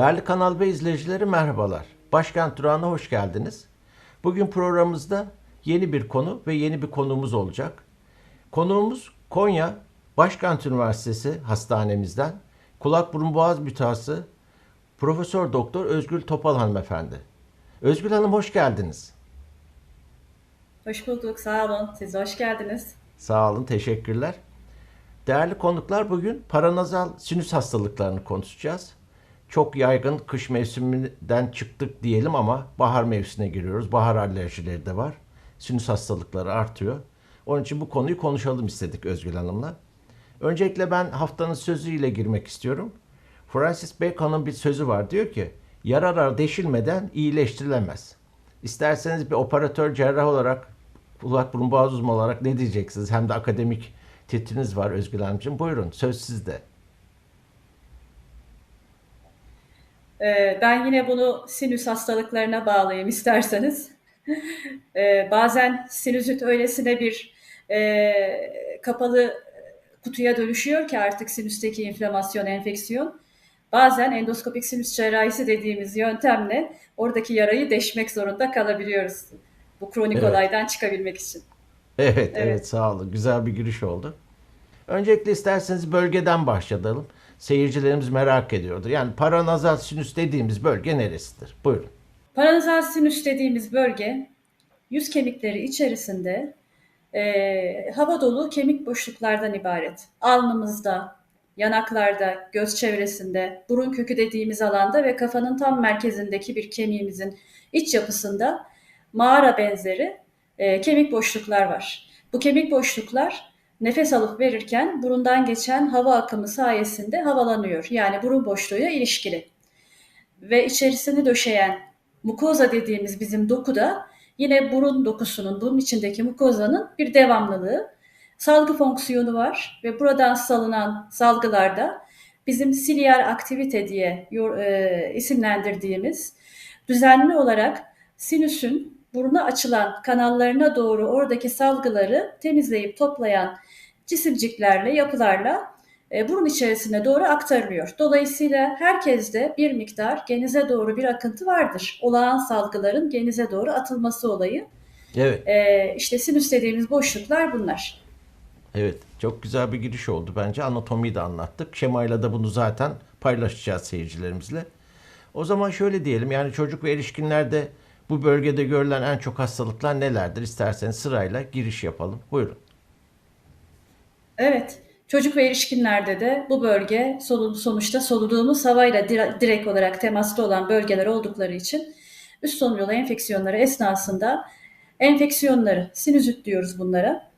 Değerli Kanal ve izleyicileri merhabalar. Başkent Durağı'na hoş geldiniz. Bugün programımızda yeni bir konu ve yeni bir konuğumuz olacak. Konuğumuz Konya Başkent Üniversitesi Hastanemizden kulak burun boğaz mütehassısı Profesör Doktor Özgül Topal hanımefendi. Özgül Hanım hoş geldiniz. Hoş bulduk, sağ olun. Siz hoş geldiniz. Sağ olun, teşekkürler. Değerli konuklar bugün paranazal sinüs hastalıklarını konuşacağız. Çok yaygın kış mevsiminden çıktık diyelim ama bahar mevsimine giriyoruz. Bahar alerjileri de var. Sinüs hastalıkları artıyor. Onun için bu konuyu konuşalım istedik Özgül Hanım'la. Öncelikle ben haftanın sözüyle girmek istiyorum. Francis Bacon'ın bir sözü var. Diyor ki yaralar deşilmeden iyileştirilemez. İsterseniz bir operatör cerrah olarak kulak burun boğaz uzmanı olarak ne diyeceksiniz? Hem de akademik titriniz var Özgül Hanımcığım. Buyurun söz sizde. Ee, ben yine bunu sinüs hastalıklarına bağlayayım isterseniz. Ee, bazen sinüzit öylesine bir e, kapalı kutuya dönüşüyor ki artık sinüsteki inflamasyon, enfeksiyon. Bazen endoskopik sinüs cerrahisi dediğimiz yöntemle oradaki yarayı deşmek zorunda kalabiliyoruz. Bu kronik Evet. olaydan çıkabilmek için. Evet, evet, Evet. sağ olun. Güzel bir giriş oldu. Öncelikle isterseniz bölgeden başlayalım. Seyircilerimiz merak ediyordur. Yani paranazal sinüs dediğimiz bölge neresidir? Buyurun. Paranazal sinüs dediğimiz bölge yüz kemikleri içerisinde e, hava dolu kemik boşluklardan ibaret. Alnımızda, yanaklarda, göz çevresinde, burun kökü dediğimiz alanda ve kafanın tam merkezindeki bir kemiğimizin iç yapısında mağara benzeri e, kemik boşluklar var. Bu kemik boşluklar nefes alıp verirken burundan geçen hava akımı sayesinde havalanıyor. Yani burun boşluğuyla ilişkili. Ve içerisini döşeyen mukoza dediğimiz bizim dokuda yine burun dokusunun, burun içindeki mukozanın bir devamlılığı, salgı fonksiyonu var ve buradan salınan salgılarda bizim siliyar aktivite diye e, isimlendirdiğimiz düzenli olarak sinüsün buruna açılan kanallarına doğru oradaki salgıları temizleyip toplayan cisimciklerle, yapılarla e, burun içerisine doğru aktarılıyor. Dolayısıyla herkeste bir miktar genize doğru bir akıntı vardır. Olağan salgıların genize doğru atılması olayı. Evet, E, işte sinüs dediğimiz boşluklar bunlar. evet. Çok güzel bir giriş oldu bence. Anatomiyi de anlattık. Şemayla da bunu zaten paylaşacağız seyircilerimizle. O zaman şöyle diyelim. Yani çocuk ve erişkinlerde bu bölgede görülen en çok hastalıklar nelerdir? İsterseniz sırayla giriş yapalım. Buyurun. Evet, çocuk ve erişkinlerde de bu bölge sonuçta soluduğumuz havayla dire- direkt olarak temaslı olan bölgeler oldukları için üst solunum enfeksiyonları esnasında enfeksiyonları, sinüzit diyoruz bunlara.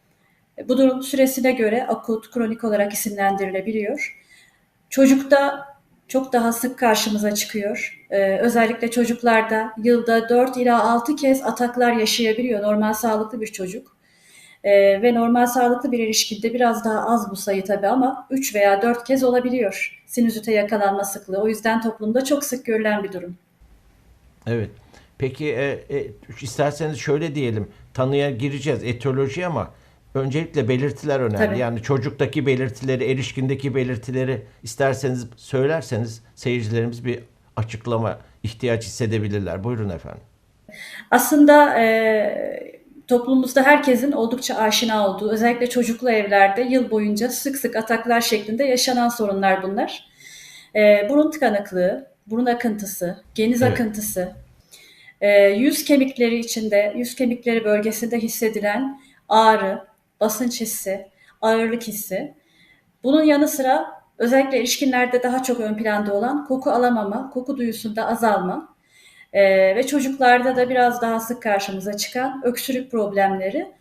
Bu durum süresine göre akut, kronik olarak isimlendirilebiliyor. Çocukta çok daha sık karşımıza çıkıyor. Ee, özellikle çocuklarda yılda 4 ila 6 kez ataklar yaşayabiliyor normal sağlıklı bir çocuk. Ee, ve normal sağlıklı bir erişkinde biraz daha az bu sayı tabii ama 3 veya 4 kez olabiliyor sinüzite yakalanma sıklığı. O yüzden toplumda çok sık görülen bir durum. Evet. Peki e, e, isterseniz şöyle diyelim. Tanıya gireceğiz etiyoloji ama öncelikle belirtiler önemli. Tabii. Yani çocuktaki belirtileri, erişkindeki belirtileri isterseniz söylerseniz seyircilerimiz bir açıklama ihtiyaç hissedebilirler. Buyurun efendim. Aslında e, toplumumuzda herkesin oldukça aşina olduğu, özellikle çocuklu evlerde yıl boyunca sık sık ataklar şeklinde yaşanan sorunlar bunlar. E, burun tıkanıklığı, burun akıntısı, geniz Evet. akıntısı, e, yüz kemikleri içinde, yüz kemikleri bölgesinde hissedilen ağrı, basınç hissi, ağırlık hissi. Bunun yanı sıra özellikle erişkinlerde daha çok ön planda olan koku alamama, koku duyusunda azalma, ee, ve çocuklarda da biraz daha sık karşımıza çıkan öksürük problemleri.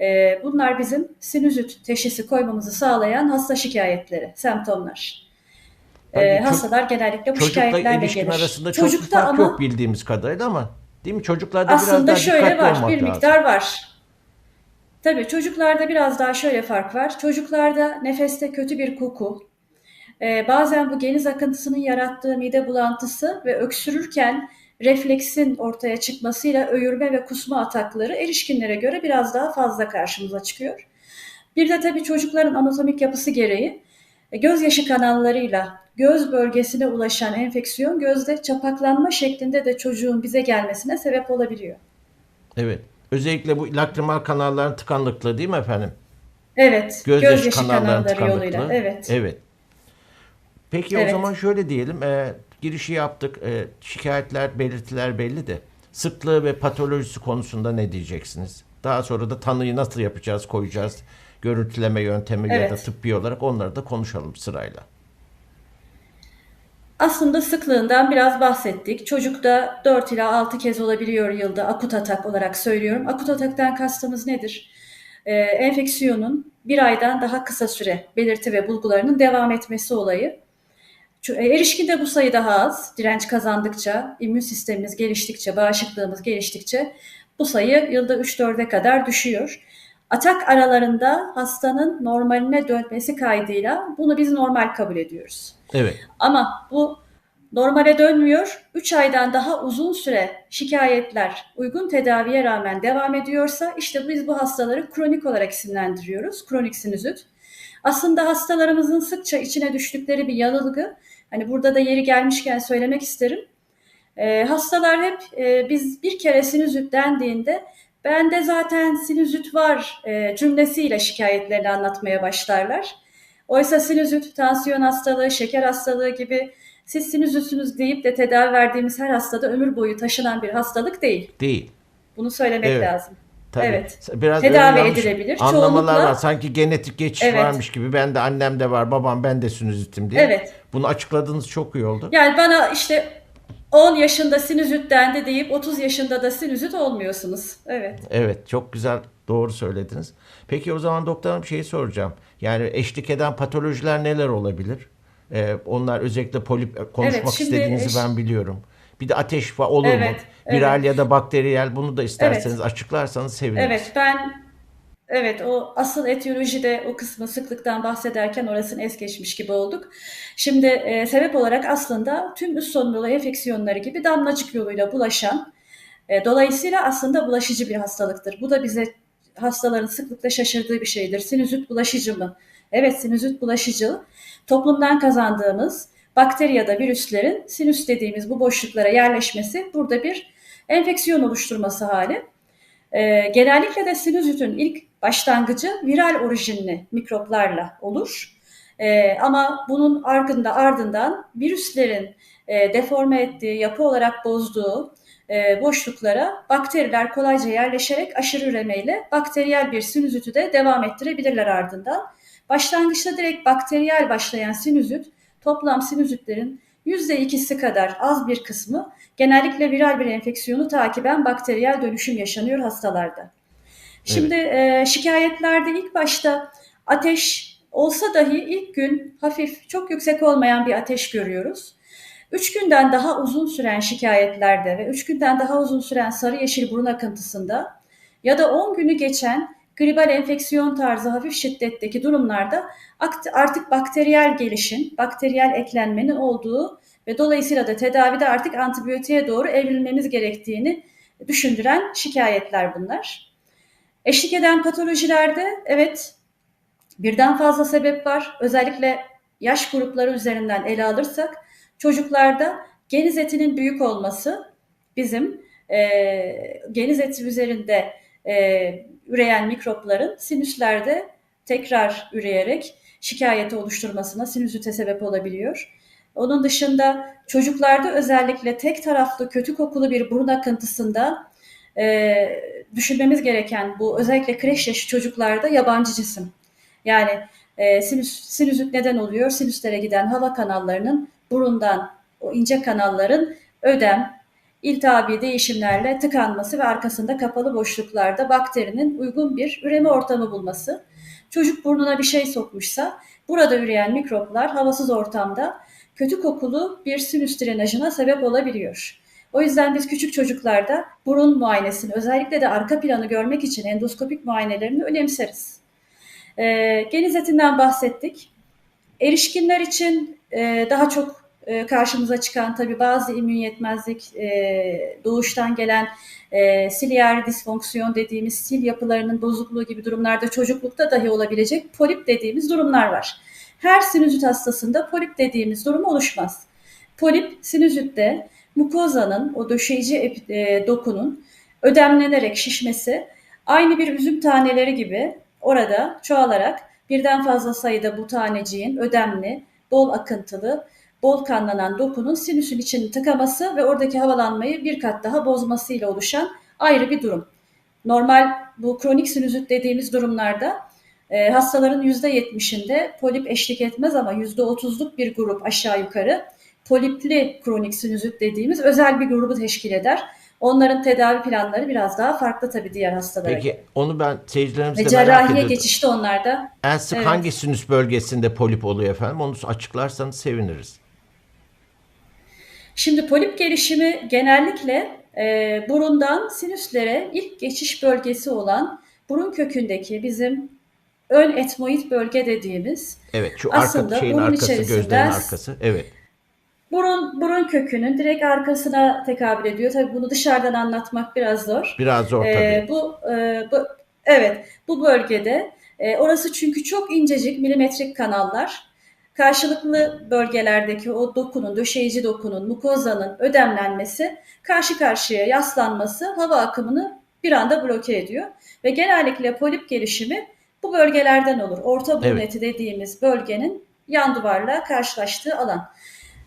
Ee, bunlar bizim sinüzit teşhisi koymamızı sağlayan hasta şikayetleri, semptomlar. Ço- hastalar genellikle bu şikayetlerle gelir. arasında çok Çocukta fark ama yok bildiğimiz kadarıyla ama değil mi? Çocuklarda biraz aslında daha şöyle var, bir lazım. miktar var. Tabii çocuklarda biraz daha şöyle fark var. Çocuklarda nefeste kötü bir koku, ee, bazen bu geniz akıntısının yarattığı mide bulantısı ve öksürürken refleksin ortaya çıkmasıyla öğürme ve kusma atakları erişkinlere göre biraz daha fazla karşımıza çıkıyor. Bir de tabii çocukların anatomik yapısı gereği E, gözyaşı kanallarıyla göz bölgesine ulaşan enfeksiyon gözde çapaklanma şeklinde de çocuğun bize gelmesine sebep olabiliyor. Evet. Özellikle bu lakrimal kanalların tıkanıklığı değil mi efendim? Evet, Gözyaşı, gözyaşı kanalları tıkanıklığı. yoluyla. Evet. Evet. Peki o Evet. zaman şöyle diyelim. E, girişi yaptık. E, şikayetler, belirtiler belli de. Sıklığı ve patolojisi konusunda ne diyeceksiniz? Daha sonra da tanıyı nasıl yapacağız, koyacağız? Görüntüleme yöntemi ya da Evet. tıbbi olarak onları da konuşalım sırayla. Aslında sıklığından biraz bahsettik. Çocukta 4 ila 6 kez olabiliyor yılda akut atak olarak söylüyorum. Akut ataktan kastımız nedir? Ee, enfeksiyonun bir aydan daha kısa süre belirti ve bulgularının devam etmesi olayı. E, Erişkinde bu sayı daha az. Direnç kazandıkça, immün sistemimiz geliştikçe, bağışıklığımız geliştikçe bu sayı yılda 3-4'e kadar düşüyor. Atak aralarında hastanın normaline dönmesi kaydıyla bunu biz normal kabul ediyoruz. Evet. Ama bu normale dönmüyor. 3 aydan daha uzun süre şikayetler uygun tedaviye rağmen devam ediyorsa işte biz bu hastaları kronik olarak isimlendiriyoruz. Kronik sinüzit. Aslında hastalarımızın sıkça içine düştükleri bir yanılgı. Hani burada da yeri gelmişken söylemek isterim. Ee, hastalar hep e, biz bir kere sinüzit dendiğinde bende zaten sinüzit var e, cümlesiyle şikayetlerini anlatmaya başlarlar. Oysa sinüzit, tansiyon hastalığı, şeker hastalığı gibi siz sinüzitsünüz deyip de tedavi verdiğimiz her hastada ömür boyu taşınan bir hastalık değil. Değil. Bunu söylemek Evet. lazım. Tabii. Evet. Biraz Tedavi edilebilir. Anlamalar Çoğunlukla- var. Sanki genetik geçiş Evet. varmış gibi. Ben de annemde var, babam ben de sinüzitim diye. Evet. Bunu açıkladığınız çok iyi oldu. Yani bana işte 10 yaşında sinüzit dendi deyip 30 yaşında da sinüzit olmuyorsunuz. Evet. Evet, çok güzel, doğru söylediniz. Peki o zaman doktor hanım şeyi soracağım. Yani eşlik eden patolojiler neler olabilir? Ee, onlar özellikle polip konuşmak Evet, istediğinizi eş- ben biliyorum. Bir de ateş fa- olur mu? Evet, Viral ya da bakteriyel bunu da isterseniz açıklarsanız seviniriz. Evet ben evet o asıl etiyolojide o kısmı sıklıktan bahsederken orasını es geçmiş gibi olduk. Şimdi e, sebep olarak aslında tüm üst solunum yolu enfeksiyonları gibi damlacık yoluyla bulaşan e, dolayısıyla aslında bulaşıcı bir hastalıktır. Bu da bize hastaların sıklıkla şaşırdığı bir şeydir. Sinüzit bulaşıcı mı? Evet sinüzit bulaşıcı. Toplumdan kazandığımız bakteri ya da virüslerin sinüs dediğimiz bu boşluklara yerleşmesi burada bir enfeksiyon oluşturması hali. Ee, genellikle de sinüzitin ilk başlangıcı viral orijinli mikroplarla olur. Ee, ama bunun ardında ardından virüslerin e, deforme ettiği, yapı olarak bozduğu e, boşluklara bakteriler kolayca yerleşerek aşırı üremeyle bakteriyel bir sinüziti de devam ettirebilirler ardından. Başlangıçta direkt bakteriyel başlayan sinüzit toplam sinüzitlerin %2'si kadar az bir kısmı genellikle viral bir enfeksiyonu takiben bakteriyel dönüşüm yaşanıyor hastalarda. Şimdi e, şikayetlerde ilk başta ateş olsa dahi ilk gün hafif çok yüksek olmayan bir ateş görüyoruz. 3 günden daha uzun süren şikayetlerde ve 3 günden daha uzun süren sarı yeşil burun akıntısında ya da 10 günü geçen gribal enfeksiyon tarzı hafif şiddetteki durumlarda artık bakteriyel gelişim, bakteriyel eklenmenin olduğu ve dolayısıyla da tedavide artık antibiyotiğe doğru evrilmemiz gerektiğini düşündüren şikayetler bunlar. Eşlik eden patolojilerde evet birden fazla sebep var. Özellikle yaş grupları üzerinden ele alırsak çocuklarda geniz etinin büyük olması bizim e, geniz eti üzerinde e, üreyen mikropların sinüslerde tekrar üreyerek şikayeti oluşturmasına sinüzite sebep olabiliyor. Onun dışında çocuklarda özellikle tek taraflı kötü kokulu bir burun akıntısında e, düşünmemiz gereken bu özellikle kreş yaşı çocuklarda yabancı cisim. Yani e, sinüs, sinüzit neden oluyor? Sinüslere giden hava kanallarının burundan o ince kanalların ödem, iltihabi değişimlerle tıkanması ve arkasında kapalı boşluklarda bakterinin uygun bir üreme ortamı bulması. Çocuk burnuna bir şey sokmuşsa burada üreyen mikroplar havasız ortamda kötü kokulu bir sinüs drenajına sebep olabiliyor. O yüzden biz küçük çocuklarda burun muayenesini özellikle de arka planı görmek için endoskopik muayenelerini önemseriz. E, geniz etinden bahsettik. Erişkinler için e, daha çok e, karşımıza çıkan tabii bazı immün yetmezlik, e, doğuştan gelen e, siliyer disfonksiyon dediğimiz sil yapılarının bozukluğu gibi durumlarda çocuklukta dahi olabilecek polip dediğimiz durumlar var. her sinüzit hastasında polip dediğimiz durum oluşmaz. Polip sinüzitte mukozanın, o döşeyici e, dokunun ödemlenerek şişmesi aynı bir üzüm taneleri gibi orada çoğalarak birden fazla sayıda bu taneciğin ödemli, bol akıntılı, bol kanlanan dokunun sinüsün içini tıkaması ve oradaki havalanmayı bir kat daha bozmasıyla oluşan ayrı bir durum. Normal bu kronik sinüzit dediğimiz durumlarda e, hastaların %70'inde polip eşlik etmez ama %30'luk bir grup aşağı yukarı polipli kronik sinüzit dediğimiz özel bir grubu teşkil eder. Onların tedavi planları biraz daha farklı tabii diğer hastalara. Peki onu ben seyircilerimizle Ve merak cerrahiye ediyordum. geçişte onlarda En sık Evet. hangi sinüs bölgesinde polip oluyor efendim? Onu açıklarsanız seviniriz. Şimdi polip gelişimi genellikle e, burundan sinüslere ilk geçiş bölgesi olan burun kökündeki bizim ön etmoid bölge dediğimiz Evet şu Aslında arka şeyin bunun arkası, gözlerin arkası. Evet. burun burun kökünün direkt arkasına tekabül ediyor. Tabii bunu dışarıdan anlatmak biraz zor. Biraz zor tabii. Ee, bu, e, bu evet bu bölgede e, orası çünkü çok incecik milimetrik kanallar. Karşılıklı bölgelerdeki o dokunun, döşeyici dokunun, mukozanın ödemlenmesi, karşı karşıya yaslanması hava akımını bir anda bloke ediyor. Ve genellikle polip gelişimi bu bölgelerden olur. Orta burun Evet. eti dediğimiz bölgenin yan duvarla karşılaştığı alan.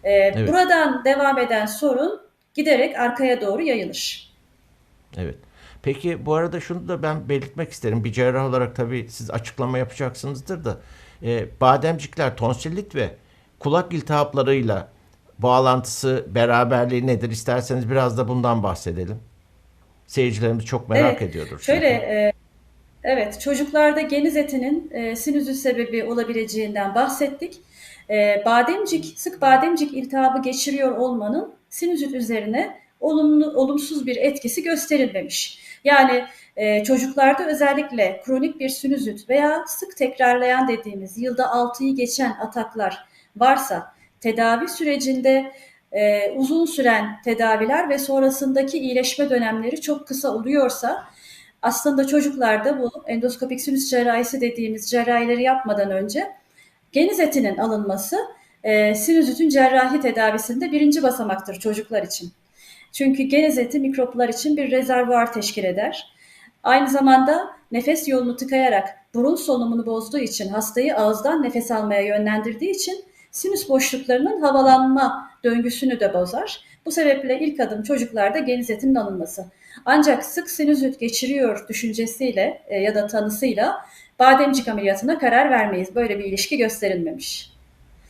Ee, Buradan devam eden sorun giderek arkaya doğru yayılır. Evet. Peki bu arada şunu da ben belirtmek isterim. Bir cerrah olarak tabii siz açıklama yapacaksınızdır da e, bademcikler tonsillit ve kulak iltihaplarıyla bağlantısı, beraberliği nedir? İsterseniz biraz da bundan bahsedelim. Seyircilerimiz çok merak Evet, ediyordur. Şöyle, e, evet çocuklarda geniz etinin e, sinüzit sebebi olabileceğinden bahsettik. E, bademcik, sık bademcik iltihabı geçiriyor olmanın sinüzit üzerine olumlu, olumsuz bir etkisi gösterilmemiş. Yani e, çocuklarda özellikle kronik bir sinüzit veya sık tekrarlayan dediğimiz yılda 6'yı geçen ataklar varsa tedavi sürecinde e, uzun süren tedaviler ve sonrasındaki iyileşme dönemleri çok kısa oluyorsa aslında çocuklarda bu endoskopik sinüs cerrahisi dediğimiz cerrahileri yapmadan önce geniz etinin alınması e, sinüzitin cerrahi tedavisinde birinci basamaktır çocuklar için. Çünkü geniz eti mikroplar için bir rezervuar teşkil eder. Aynı zamanda nefes yolunu tıkayarak burun solunumunu bozduğu için hastayı ağızdan nefes almaya yönlendirdiği için sinüs boşluklarının havalanma döngüsünü de bozar. Bu sebeple ilk adım çocuklarda geniz etinin alınması. Ancak sık sinüzit geçiriyor düşüncesiyle e, ya da tanısıyla bademcik ameliyatına karar vermeyiz. Böyle bir ilişki gösterilmemiş.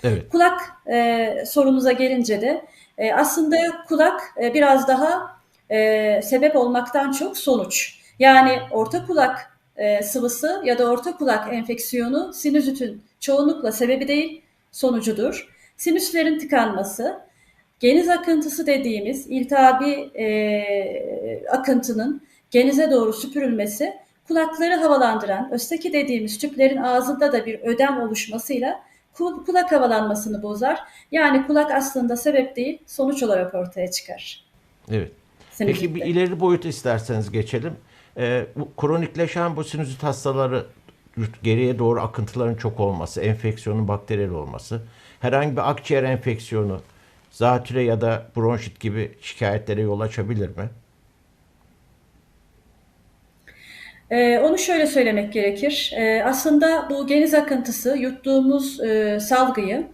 Evet. Kulak e, sorumuza gelince de e, aslında kulak e, biraz daha e, sebep olmaktan çok sonuç. Yani orta kulak e, sıvısı ya da orta kulak enfeksiyonu sinüzitin çoğunlukla sebebi değil sonucudur. Sinüslerin tıkanması, geniz akıntısı dediğimiz iltihabi e, akıntının genize doğru süpürülmesi kulakları havalandıran, östeki dediğimiz tüplerin ağzında da bir ödem oluşmasıyla kulak havalanmasını bozar. Yani kulak aslında sebep değil, sonuç olarak ortaya çıkar. Evet. Peki bir ileri boyut isterseniz geçelim. Ee, bu kronikleşen bu sinüzit hastaları geriye doğru akıntıların çok olması, enfeksiyonun bakteriyel olması, herhangi bir akciğer enfeksiyonu, zatüre ya da bronşit gibi şikayetlere yol açabilir mi? Ee, onu şöyle söylemek gerekir. Ee, aslında bu geniz akıntısı yuttuğumuz e, salgıyı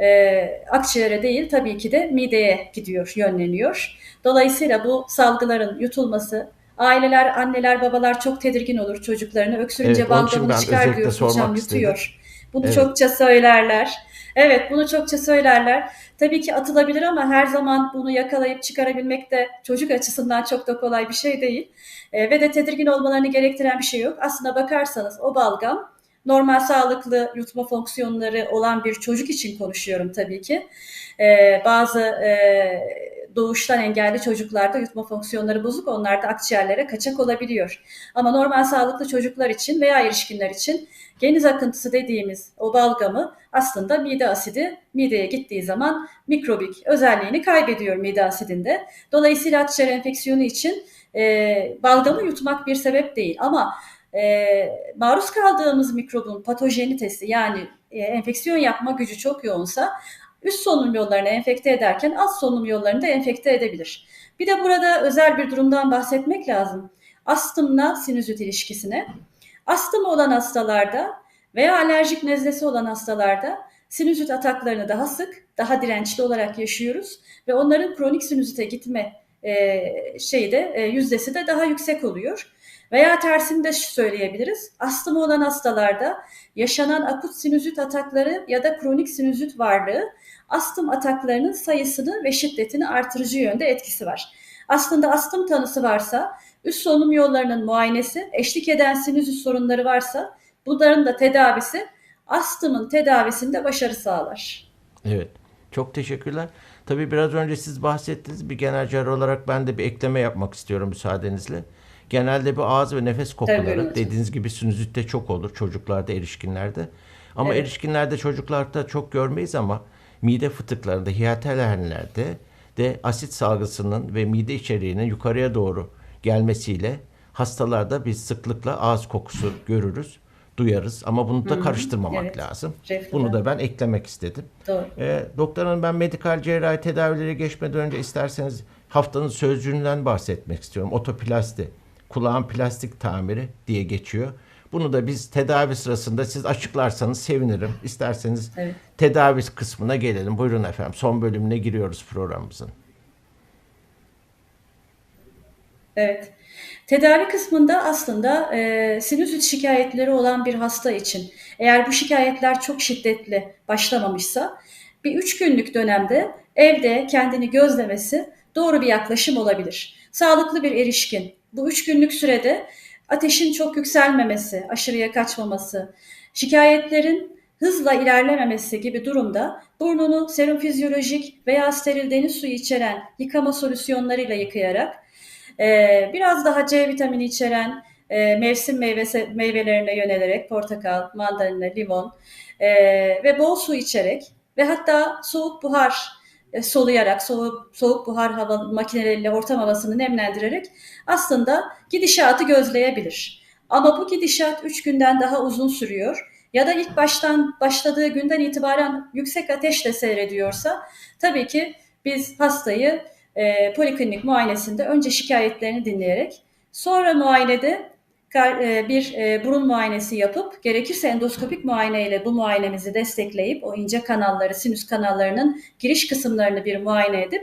e, akciğere değil tabii ki de mideye gidiyor, yönleniyor. Dolayısıyla bu salgıların yutulması, aileler, anneler, babalar çok tedirgin olur çocuklarını. Öksürünce Evet, balgamını çıkar diyor, hocam istedim. yutuyor. Bunu Evet. çokça söylerler. Evet, bunu çokça söylerler. Tabii ki atılabilir ama her zaman bunu yakalayıp çıkarabilmek de çocuk açısından çok da kolay bir şey değil. E, ve de tedirgin olmalarını gerektiren bir şey yok. Aslına bakarsanız o balgam normal sağlıklı yutma fonksiyonları olan bir çocuk için konuşuyorum tabii ki. E, bazı e, doğuştan engelli çocuklarda yutma fonksiyonları bozuk, onlar da akciğerlere kaçak olabiliyor. Ama normal sağlıklı çocuklar için veya erişkinler için geniz akıntısı dediğimiz o balgamı aslında mide asidi mideye gittiği zaman mikrobik özelliğini kaybediyor mide asidinde. Dolayısıyla akciğer enfeksiyonu için e, balgamı yutmak bir sebep değil ama e, maruz kaldığımız mikrobun patojenitesi yani e, enfeksiyon yapma gücü çok yoğunsa üst solunum yollarını enfekte ederken alt solunum yollarını da enfekte edebilir. Bir de burada özel bir durumdan bahsetmek lazım. Astımla sinüzit ilişkisine. Astım olan hastalarda veya alerjik nezlesi olan hastalarda sinüzit ataklarını daha sık, daha dirençli olarak yaşıyoruz ve onların kronik sinüzite gitme e, şeyi de e, yüzdesi de daha yüksek oluyor. Veya tersini de söyleyebiliriz. Astımı olan hastalarda yaşanan akut sinüzit atakları ya da kronik sinüzit varlığı astım ataklarının sayısını ve şiddetini artırıcı yönde etkisi var. Aslında astım tanısı varsa, üst solunum yollarının muayenesi, eşlik eden sinüzit sorunları varsa bunların da tedavisi astımın tedavisinde başarı sağlar. Evet. Çok teşekkürler. Tabii biraz önce siz bahsettiniz. Bir genel cerrah olarak ben de bir ekleme yapmak istiyorum müsaadenizle. Genelde bu ağız ve nefes kokuları dediğiniz gibi sinüzitte çok olur çocuklarda, erişkinlerde. Ama Evet. erişkinlerde, çocuklarda çok görmeyiz ama mide fıtıklarında, hiyatal hernialerde de asit salgısının ve mide içeriğinin yukarıya doğru gelmesiyle hastalarda biz sıklıkla ağız kokusu görürüz, duyarız ama bunu da karıştırmamak evet. lazım. Reflü Bunu da ben eklemek istedim. Doğru. E, doktor hanım ben medikal cerrahi tedavilere geçmeden önce isterseniz haftanın sözcüğünden bahsetmek istiyorum. Otoplasti, kulağın plastik tamiri diye geçiyor. Bunu da biz tedavi sırasında siz açıklarsanız sevinirim. İsterseniz Evet. tedavi kısmına gelelim. Buyurun efendim. Son bölümüne giriyoruz programımızın. Evet. Tedavi kısmında aslında e, sinüzit şikayetleri olan bir hasta için eğer bu şikayetler çok şiddetli başlamamışsa bir üç günlük dönemde evde kendini gözlemesi doğru bir yaklaşım olabilir. Sağlıklı bir erişkin bu üç günlük sürede ateşin çok yükselmemesi, aşırıya kaçmaması, şikayetlerin hızla ilerlememesi gibi durumda burnunu serum fizyolojik veya steril deniz suyu içeren yıkama solüsyonlarıyla yıkayarak ee, biraz daha C vitamini içeren e, mevsim meyvesi, meyvelerine yönelerek portakal, mandalina, limon e, ve bol su içerek ve hatta soğuk buhar e, soluyarak, soğuk, soğuk buhar hava makineleriyle ortam havasını nemlendirerek aslında gidişatı gözleyebilir. Ama bu gidişat 3 günden daha uzun sürüyor ya da ilk baştan başladığı günden itibaren yüksek ateşle seyrediyorsa tabii ki biz hastayı e, poliklinik muayenesinde önce şikayetlerini dinleyerek sonra muayenede e, bir e, burun muayenesi yapıp gerekirse endoskopik muayeneyle bu muayenemizi destekleyip o ince kanalları, sinüs kanallarının giriş kısımlarını bir muayene edip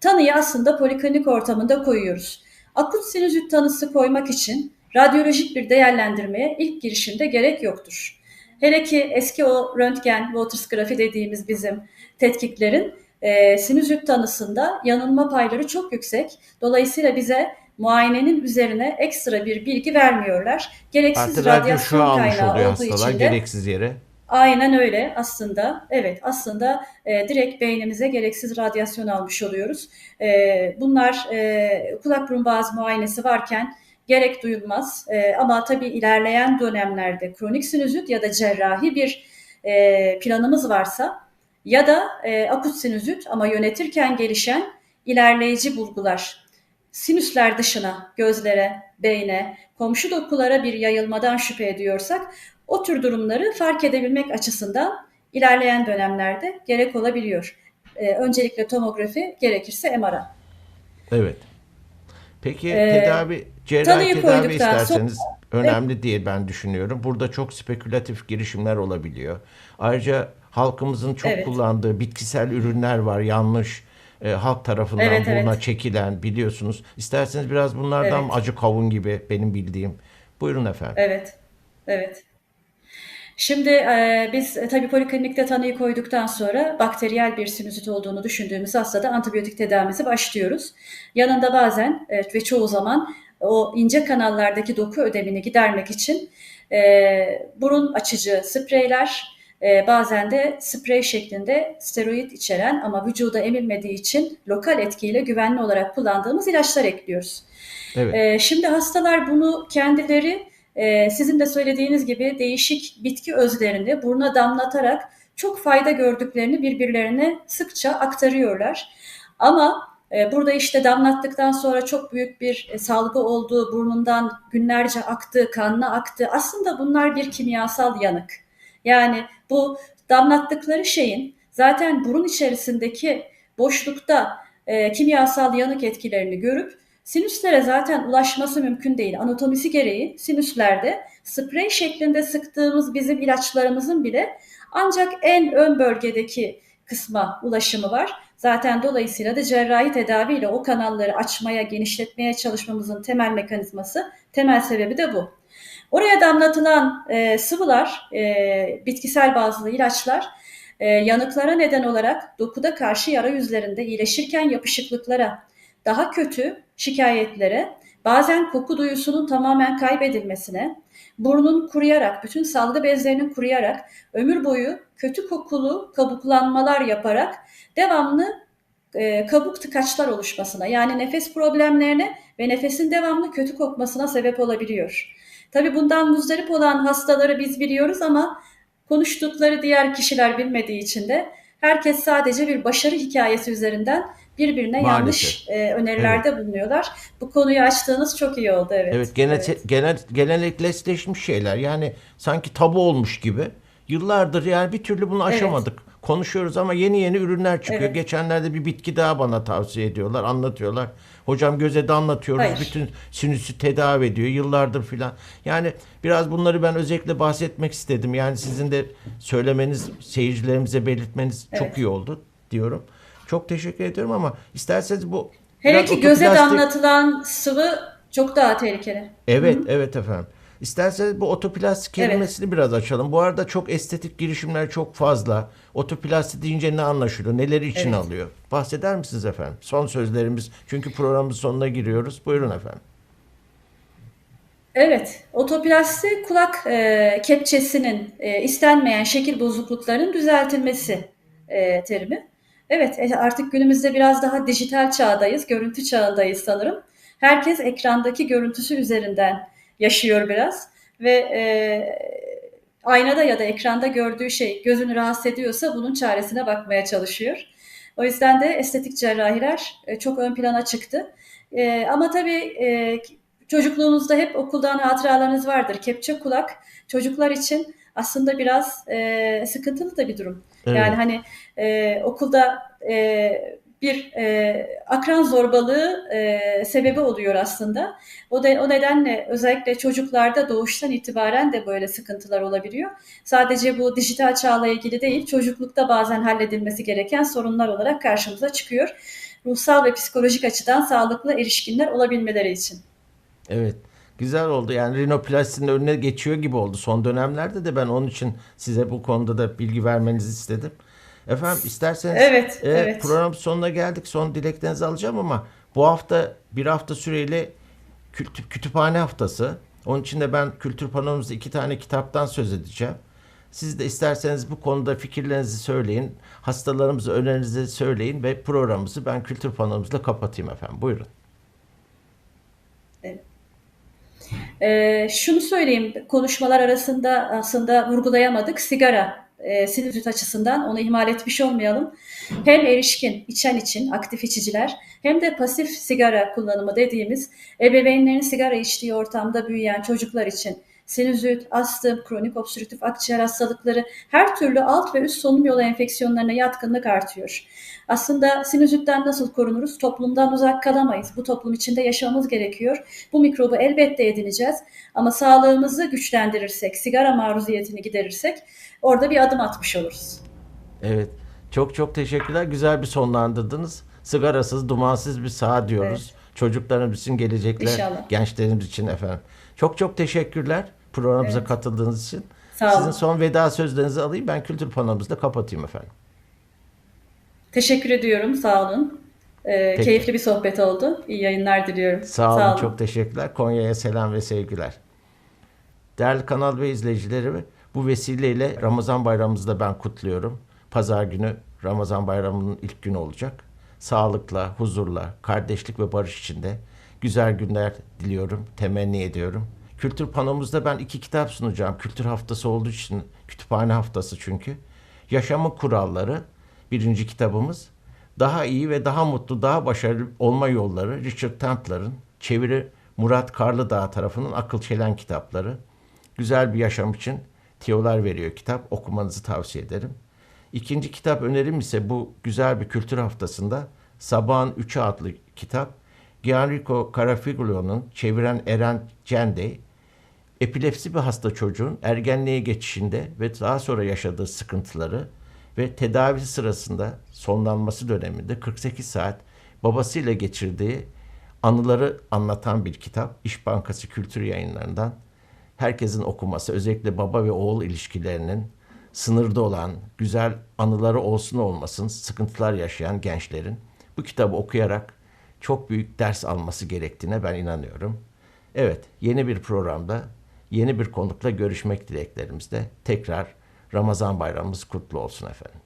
tanıyı aslında poliklinik ortamında koyuyoruz. Akut sinüzit tanısı koymak için radyolojik bir değerlendirmeye ilk girişinde gerek yoktur. Hele ki eski o röntgen, Watersgrafi dediğimiz bizim tetkiklerin e, sinüzit tanısında yanılma payları çok yüksek. Dolayısıyla bize muayenenin üzerine ekstra bir bilgi vermiyorlar. Gereksiz Artı radyo radyasyon almış kaynağı olduğu hastalar için de gereksiz yere. Aynen öyle aslında. Evet aslında e, direkt beynimize gereksiz radyasyon almış oluyoruz. E, bunlar e, kulak burun boğaz muayenesi varken gerek duyulmaz. E, ama tabii ilerleyen dönemlerde kronik sinüzit ya da cerrahi bir e, planımız varsa ya da e, akut sinüzit ama yönetirken gelişen ilerleyici bulgular sinüsler dışına, gözlere, beyne, komşu dokulara bir yayılmadan şüphe ediyorsak o tür durumları fark edebilmek açısından ilerleyen dönemlerde gerek olabiliyor. Ee, öncelikle tomografi, gerekirse MR'a. Evet. Peki Ee, tedavi, cerrahi tedavi koyduktan sonra- isterseniz önemli diye ben düşünüyorum. Burada çok spekülatif girişimler olabiliyor. Ayrıca halkımızın çok Evet. kullandığı bitkisel ürünler var yanlış e, halk tarafından Evet, evet. buna çekilen biliyorsunuz. İsterseniz biraz bunlardan Evet. acı kavun gibi benim bildiğim. Buyurun efendim. Evet, evet. Şimdi e, biz e, tabii poliklinikte tanıyı koyduktan sonra bakteriyel bir sinüzit olduğunu düşündüğümüz hastada antibiyotik tedavimizi başlıyoruz. Yanında bazen e, ve çoğu zaman o ince kanallardaki doku ödemini gidermek için e, burun açıcı spreyler, e, bazen de sprey şeklinde steroid içeren ama vücuda emilmediği için lokal etkiyle güvenli olarak kullandığımız ilaçlar ekliyoruz. Evet. Ee, şimdi hastalar bunu kendileri e, sizin de söylediğiniz gibi değişik bitki özlerini buruna damlatarak çok fayda gördüklerini birbirlerine sıkça aktarıyorlar. Ama E, Burada işte damlattıktan sonra çok büyük bir e, salgı olduğu, burnundan günlerce aktı, kanına aktı. Aslında bunlar bir kimyasal yanık. Yani bu damlattıkları şeyin zaten burun içerisindeki boşlukta e, kimyasal yanık etkilerini görüp sinüslere zaten ulaşması mümkün değil. Anatomisi gereği sinüslerde sprey şeklinde sıktığımız bizim ilaçlarımızın bile ancak en ön bölgedeki kısma ulaşımı var. Zaten dolayısıyla da cerrahi tedaviyle o kanalları açmaya, genişletmeye çalışmamızın temel mekanizması, temel sebebi de bu. Oraya damlatılan e, sıvılar, e, bitkisel bazlı ilaçlar e, yanıklara neden olarak dokuda karşı yara yüzlerinde iyileşirken yapışıklıklara, daha kötü şikayetlere, bazen koku duyusunun tamamen kaybedilmesine, burnun kuruyarak, bütün salgı bezlerinin kuruyarak, ömür boyu kötü kokulu kabuklanmalar yaparak devamlı e, kabuk tıkaçlar oluşmasına, yani nefes problemlerine ve nefesin devamlı kötü kokmasına sebep olabiliyor. Tabii bundan muzdarip olan hastaları biz biliyoruz ama konuştukları diğer kişiler bilmediği için de herkes sadece bir başarı hikayesi üzerinden birbirine Maalesef. yanlış e, önerilerde bulunuyorlar. Bu konuyu açtığınız çok iyi oldu evet. Evet, genel, Evet. genel gelenekleşmiş şeyler. Yani sanki tabu olmuş gibi. Yıllardır yani bir türlü bunu Evet. aşamadık. Konuşuyoruz ama yeni yeni ürünler çıkıyor. Evet. Geçenlerde bir bitki daha bana tavsiye ediyorlar, anlatıyorlar. Hocam göze de anlatıyoruz. Hayır. Bütün sinüsü tedavi ediyor yıllardır filan. Yani biraz bunları ben özellikle bahsetmek istedim. Yani sizin de söylemeniz, seyircilerimize belirtmeniz çok Evet. iyi oldu diyorum. Çok teşekkür ediyorum ama isterseniz bu Hele ki göze otoplastik- damlatılan sıvı çok daha tehlikeli. Evet, evet efendim. İsterseniz bu otoplastik Evet. kelimesini biraz açalım. Bu arada çok estetik girişimler çok fazla. Otoplasti deyince ne anlaşılıyor? Neleri için Evet. alıyor? Bahseder misiniz efendim? Son sözlerimiz. Çünkü programın sonuna giriyoruz. Buyurun efendim. Evet, otoplasti kulak e, kepçesinin e, istenmeyen şekil bozukluklarının düzeltilmesi e, terimi. Evet, e, artık günümüzde biraz daha dijital çağdayız, görüntü çağındayız sanırım. Herkes ekrandaki görüntüsü üzerinden yaşıyor biraz ve e, aynada ya da ekranda gördüğü şey gözünü rahatsız ediyorsa bunun çaresine bakmaya çalışıyor. O yüzden de estetik cerrahiler e, çok ön plana çıktı. E, ama tabii e, Çocukluğunuzda hep okuldan hatıralarınız vardır. Kepçe kulak çocuklar için aslında biraz e, sıkıntılı da bir durum. Evet. Yani hani e, okulda e, bir e, akran zorbalığı e, sebebi oluyor aslında. O da o nedenle özellikle çocuklarda doğuştan itibaren de böyle sıkıntılar olabiliyor. Sadece bu dijital çağla ilgili değil, çocuklukta bazen halledilmesi gereken sorunlar olarak karşımıza çıkıyor. Ruhsal ve psikolojik açıdan sağlıklı erişkinler olabilmeleri için. Evet. Güzel oldu. Yani rinoplastinin önüne geçiyor gibi oldu. Son dönemlerde de ben onun için size bu konuda da bilgi vermenizi istedim. Efendim isterseniz Evet, e, evet. program sonuna geldik. Son dileklerinizi alacağım ama bu hafta bir hafta süreyle kültü- kütüphane haftası. Onun için de ben kültür panomuzda iki tane kitaptan söz edeceğim. Siz de isterseniz bu konuda fikirlerinizi söyleyin. Hastalarımıza önerinizi söyleyin ve programımızı ben kültür panomuzla kapatayım efendim. Buyurun. Ee, şunu söyleyeyim, konuşmalar arasında aslında vurgulayamadık. Sigara, e, sinüzit açısından onu ihmal etmiş olmayalım. Hem erişkin, içen için, aktif içiciler hem de pasif sigara kullanımı dediğimiz ebeveynlerin sigara içtiği ortamda büyüyen çocuklar için sinüzit, astım, kronik obstrüktif akciğer hastalıkları, her türlü alt ve üst solunum yolu enfeksiyonlarına yatkınlık artıyor. Aslında sinüzitten nasıl korunuruz? Toplumdan uzak kalamayız. Bu toplum içinde yaşamamız gerekiyor. Bu mikrobu elbette edineceğiz. Ama sağlığımızı güçlendirirsek, sigara maruziyetini giderirsek orada bir adım atmış oluruz. Evet. Çok çok teşekkürler. Güzel bir sonlandırdınız. Sigarasız, dumansız bir saat diyoruz. Çocuklarımız için, gelecekler, İnşallah. gençlerimiz için efendim. Çok çok teşekkürler programımıza Evet. katıldığınız için. Sağ olun. Sizin son veda sözlerinizi alayım. Ben kültür panomuzda kapatayım efendim. Teşekkür ediyorum. Sağ olun. Ee, Peki. keyifli bir sohbet oldu. İyi yayınlar diliyorum. Sağ olun, çok teşekkürler. Konya'ya selam ve sevgiler. Değerli kanal ve izleyicileri, bu vesileyle Ramazan bayramımızı da ben kutluyorum. Pazar günü Ramazan bayramının ilk günü olacak. Sağlıkla, huzurla, kardeşlik ve barış içinde güzel günler diliyorum, temenni ediyorum. Kültür panomuzda ben iki kitap sunacağım. Kültür haftası olduğu için, kütüphane haftası çünkü. Yaşamın Kuralları birinci kitabımız. Daha iyi ve daha mutlu, daha başarılı olma yolları Richard Templer'ın çeviri Murat Karlıdağ tarafından akıl çelen kitapları. Güzel bir yaşam için tiyolar veriyor kitap. Okumanızı tavsiye ederim. İkinci kitap önerim ise bu güzel bir kültür haftasında Sabahın Üçü adlı kitap. Gianrico Carafiglio'nun çeviren Eren Cendey epilepsi bir hasta çocuğun ergenliğe geçişinde ve daha sonra yaşadığı sıkıntıları ve tedavisi sırasında sonlanması döneminde 48 saat babasıyla geçirdiği anıları anlatan bir kitap. İş Bankası Kültür Yayınları'ndan herkesin okuması, özellikle baba ve oğul ilişkilerinin sınırda olan güzel anıları olsun olmasın sıkıntılar yaşayan gençlerin bu kitabı okuyarak çok büyük ders alması gerektiğine ben inanıyorum. Evet, yeni bir programda yeni bir konukla görüşmek dileklerimizde tekrar Ramazan bayramımız kutlu olsun efendim.